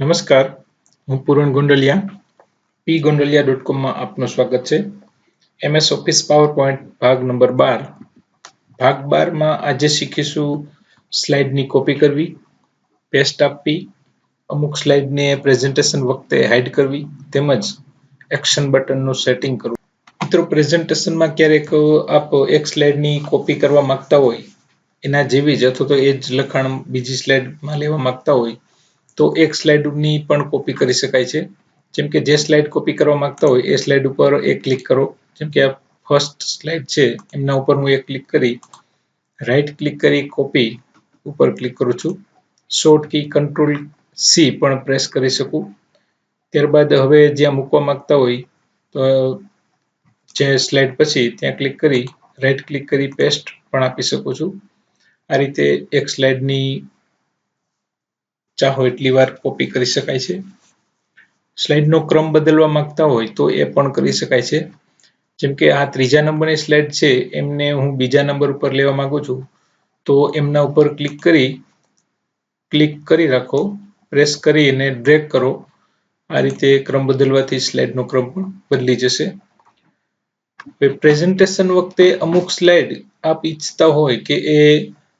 નમસ્કાર, હું Puran Gondaliya P Gondaliya dot કોમમાં આપનું સ્વાગત છે. એમએસ ઓફિસ પાવર પોઈન્ટ ભાગ નંબર બાર. ભાગ બારમાં આજે શીખીશું સ્લાઇડની કોપી કરવી, પેસ્ટ આપવી, અમુક સ્લાઇડને પ્રેઝન્ટેશન વખતે હાઇડ કરવી, તેમજ એક્શન બટનનું સેટિંગ કરવું. મિત્રો, પ્રેઝન્ટેશનમાં ક્યારેક આપ એક સ્લાઇડની કોપી કરવા માંગતા હોય, એના જેવી જ, અથવા તો એ જ લખાણ બીજી સ્લાઇડમાં લેવા માંગતા હોય તો એક સ્લાઇડની પણ કોપી કરી શકાય છે. જેમ કે જે સ્લાઇડ કોપી કરવા માંગતા હોય એ સ્લાઇડ ઉપર એક ક્લિક કરો. જેમ કે આ ફર્સ્ટ સ્લાઇડ છે, એમના ઉપર હું એક ક્લિક કરી રાઈટ ક્લિક કરી કોપી ઉપર ક્લિક કરું છું. શોર્ટ કી કંટ્રોલ સી પણ પ્રેસ કરી શકું. ત્યારબાદ હવે જ્યાં મૂકવા માંગતા હોય, તો જે સ્લાઇડ પછી ત્યાં ક્લિક કરી રાઈટ ક્લિક કરી પેસ્ટ પણ આપી શકું છું. આ રીતે એક સ્લાઇડની ચાહો એટલી વાર કોપી કરી શકાય છે. સ્લાઇડનો ક્રમ બદલવા માંગતા હોય તો એ પણ કરી શકાય છે. જેમ કે આ ત્રીજા નંબરની સ્લાઇડ છે, એમને હું બીજા નંબર ઉપર લેવા માંગુ છું. તો એમના ઉપર ક્લિક કરી ક્લિક કરી રાખો પ્રેસ કરી અને ડ્રેગ કરો. આ રીતે ક્રમ બદલવાથી સ્લાઇડનો ક્રમ પણ બદલી જશે. પ્રેઝન્ટેશન વખતે અમુક સ્લાઇડ આપ ઈચ્છતા હોય કે એ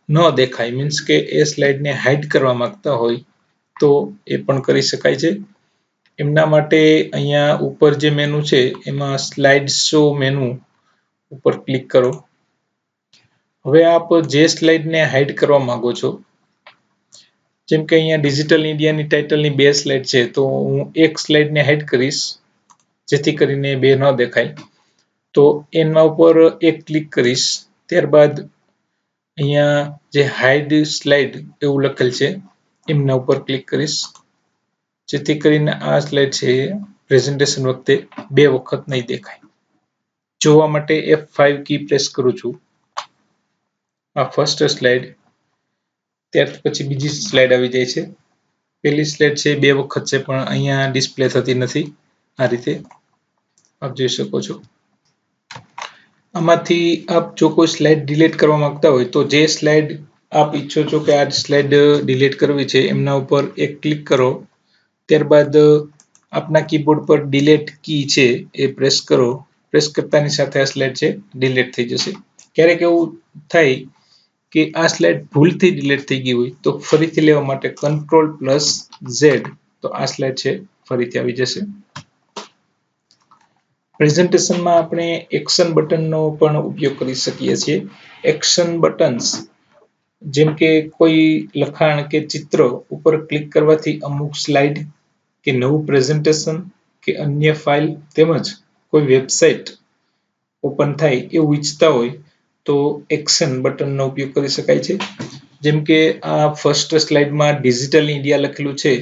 ન દેખાય. મીન્સ કે એ સ્લાઇડને હાઇડ કરવા માંગતા હોય તો એ પણ કરી શકાય છે. એમના માટે અહીંયા ઉપર જે મેનુ છે, એમાં સ્લાઇડ શો મેનુ ઉપર ક્લિક કરો. હવે આપ જે સ્લાઇડને હાઇડ કરવા માંગો છો, જેમ કે અહીંયા ડિજિટલ ઇન્ડિયાની ટાઇટલની બે સ્લાઇડ છે, તો હું એક સ્લાઇડને હાઇડ કરીશ, જેથી કરીને બે ન દેખાય. તો એના ઉપર એક ક્લિક કરીશ. ત્યારબાદ અહીંયા જે હાઇડ સ્લાઇડ એવું લખેલ છે, એમના ઉપર ક્લિક કરીશ. જેથી કરીને આ સ્લાઇડ છે પ્રેઝન્ટેશન વખતે બે વખત નહીં દેખાય. જોવા માટે એફ ફાઇવ કી પ્રેસ કરું છું. આ ફર્સ્ટ સ્લાઇડ ત્યાર પછી બીજી સ્લાઇડ આવી જાય છે. પહેલી સ્લાઇડ છે બે વખત છે, પણ અહીંયા ડિસ્પ્લે થતી નથી. આ રીતે આપ જોઈ શકો છો. આમાંથી આપ જો કોઈ સ્લાઇડ ડિલીટ કરવા માંગતા હોય તો જે સ્લાઇડ આપ ઈચ્છો છો કે આ સ્લાઇડ ડિલીટ કરવી છે, એમના ઉપર એક ક્લિક કરો. ત્યારબાદ આપના કીબોર્ડ પર ડિલીટ કી છે એ પ્રેસ કરો. પ્રેસ કરતાની સાથે આ સ્લાઇડ છે ડિલીટ થઈ જશે. ક્યારેક એવું થાય કે આ સ્લાઇડ ભૂલથી ડિલીટ થઈ ગઈ હોય તો ફરીથી લેવા માટે કંટ્રોલ પ્લસ ઝેડ તો આ સ્લાઇડ છે, ફરીથી આવી જશે. પ્રેઝન્ટેશનમાં આપણે એક્શન બટનનો પણ ઉપયોગ કરી શકીએ છીએ. એક્શન બટન્સ જેમ કે કોઈ લખાણ કે ચિત્ર ઉપર ક્લિક કરવાથી અમુક સ્લાઇડ કે નવું પ્રેઝન્ટેશન કે અન્ય ફાઇલ તેમજ કોઈ વેબસાઇટ ઓપન થાય એવું ઈચ્છતા હોય તો એક્શન બટનનો ઉપયોગ કરી શકાય છે. જેમ કે આ ફર્સ્ટ સ્લાઇડમાં ડિજિટલ ઇન્ડિયા લખેલું છે.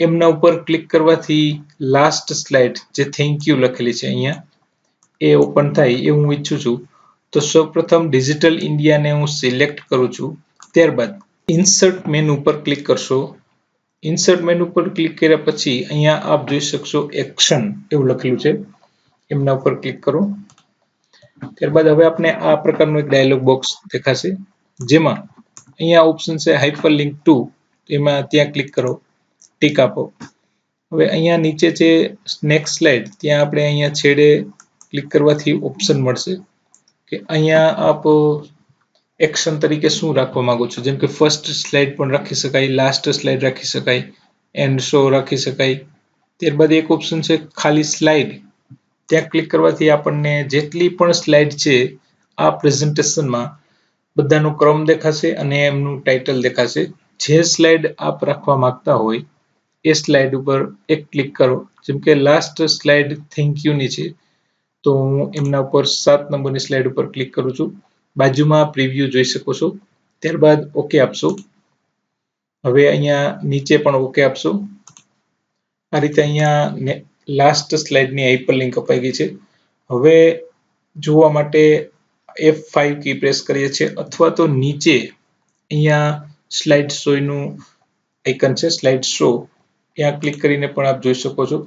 એમના ઉપર ક્લિક કરવાથી લાસ્ટ સ્લાઇડ જે થેન્ક યુ લખેલી છે અહીંયા, એ ઓપન થાય એ હું ઈચ્છું છું. તો સૌપ્રથમ ડિજિટલ ઇન્ડિયાને હું સિલેક્ટ કરું છું. ત્યારબાદ ઇન્સર્ટ મેનુ પર ક્લિક કરશો. ઇન્સર્ટ મેનુ પર ક્લિક કર્યા પછી અહીંયા આપ જોઈ શકશો એક્શન એવું લખેલું છે. એમના ઉપર ક્લિક કરો. ત્યારબાદ હવે આપણે આ પ્રકારનું એક ડાયલોગ બોક્સ દેખાશે. જેમાં અહીંયા ઓપ્શન છે હાઇપર લિંક ટુ એમાં ત્યાં ક્લિક કરો. ટીક આપો. હવે અહીંયા નીચે છે નેક્સ્ટ સ્લાઇડ ત્યાં આપણે અહીંયા છેડે ક્લિક કરવાથી ઓપ્શન મળશે. કે અહીંયા આપ એક્શન તરીકે શું રાખવા માંગો છો? જેમ કે ફર્સ્ટ સ્લાઇડ પણ રાખી શકાય લાસ્ટ સ્લાઇડ રાખી શકાય એન્ડ શો રાખી શકાય. ત્યારબાદ એક ઓપ્શન છે ખાલી સ્લાઇડ ત્યાં ક્લિક કરવાથી આપણને જેટલી પણ સ્લાઇડ છે, આ પ્રેઝન્ટેશનમાં બધાનો ક્રમ દેખાશે અને એમનું ટાઇટલ દેખાશે. જે સ્લાઇડ આપ રાખવા માંગતા હોય એ સ્લાઇડ ઉપર એક ક્લિક કરો. જેમ કે લાસ્ટ સ્લાઇડ થેન્ક યુની છે. તો હું એમના ઉપર સાત નંબરની સ્લાઇડ ઉપર ક્લિક કરું છું. બાજુમાં પ્રિવ્યુ જોઈ શકો છો. ત્યારબાદ ઓકે આપશો. હવે અહીંયા નીચે પણ ઓકે આપશો. આ રીતે અહીંયા લાસ્ટ સ્લાઇડની હાઇપરલિંક અપાઈ ગઈ છે. હવે જોવા માટે એફ ફાઇવ કી પ્રેસ કરીએ છીએ અથવા તો નીચે અહીંયા સ્લાઇડ શોનું આઇકન છે. સ્લાઇડ શો ત્યાં ક્લિક કરીને પણ આપ જોઈ શકો છો.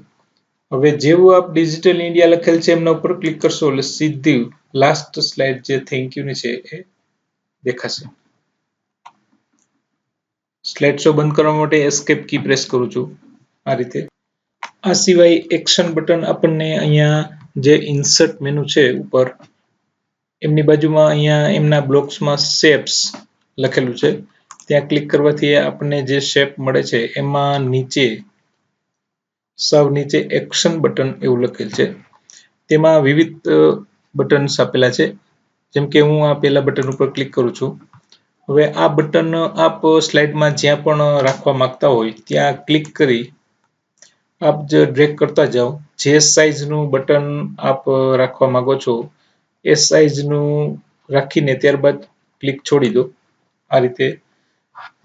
હવે જેવું આપ ડિજિટલ ઇન્ડિયા લખેલ છે, એમના ઉપર ક્લિક કરશો એટલે સીધી લાસ્ટ સ્લાઇડ જે થેન્ક યુ ની છે એ દેખાશે. સ્લાઇડ શો બંધ કરવા માટે એસ્કેપ કી પ્રેસ કરું છું આ રીતે. આ સિવાય એક્શન બટન આપણને અહીંયા જે ઇન્સર્ટ મેનુ છે ઉપર, એમની બાજુમાં અહીંયા એમના બ્લોક્સમાં શેપ્સ લખેલું છે. ત્યાં ક્લિક કરવાથી આપણને જે શેપ મળે છે, એમાં નીચે સાવ નીચે એક્શન બટન એવું લખેલ છે. તેમાં વિવિધ બટન્સ આપેલા છે. જેમ કે હું આ પહેલા બટન ઉપર ક્લિક કરું છું. હવે આ બટન આપ સ્લાઇડમાં જ્યાં પણ રાખવા માંગતા હોય, ત્યાં ક્લિક કરી આપ જે ડ્રેક કરતા જાઓ. જે સાઇઝનું બટન આપ રાખવા માંગો છો, એ સાઇઝનું રાખીને ત્યારબાદ ક્લિક છોડી દો. આ રીતે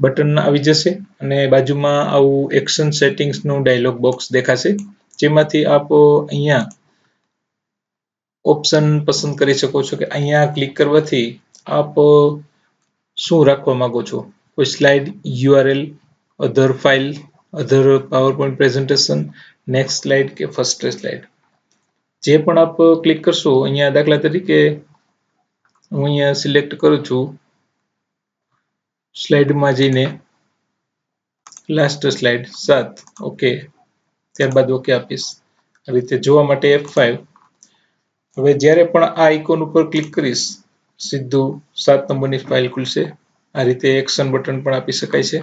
બટન આવી જશે અને બાજુમાં આવું એક્શન સેટિંગ્સનું ડાયલોગ બોક્સ દેખાશે. જેમાંથી આપ અહીંયા ઓપ્શન પસંદ કરી શકો છો કે અહીંયા ક્લિક કરવાથી આપ શું રાખવા માંગો છો? કોઈ slide URL other file other PowerPoint presentation next slide કે ફર્સ્ટ સ્લાઇડ જે પણ આપ ક્લિક કરશો, અહીંયા દાખલા તરીકે હું અહીંયા સિલેક્ટ કરું છું. સ્લાઇડમાં જઈને. લાસ્ટ સ્લાઇડ સાત. ઓકે ત્યારબાદ ઓકે આપીશ. આ રીતે જોવા માટે એફ ફાઇવ હવે જ્યારે પણ આ આઇકોન ઉપર ક્લિક કરીશ, સીધું સાત નંબરની ફાઇલ ખુલશે. આ રીતે એક્શન બટન પણ આપી શકાય છે.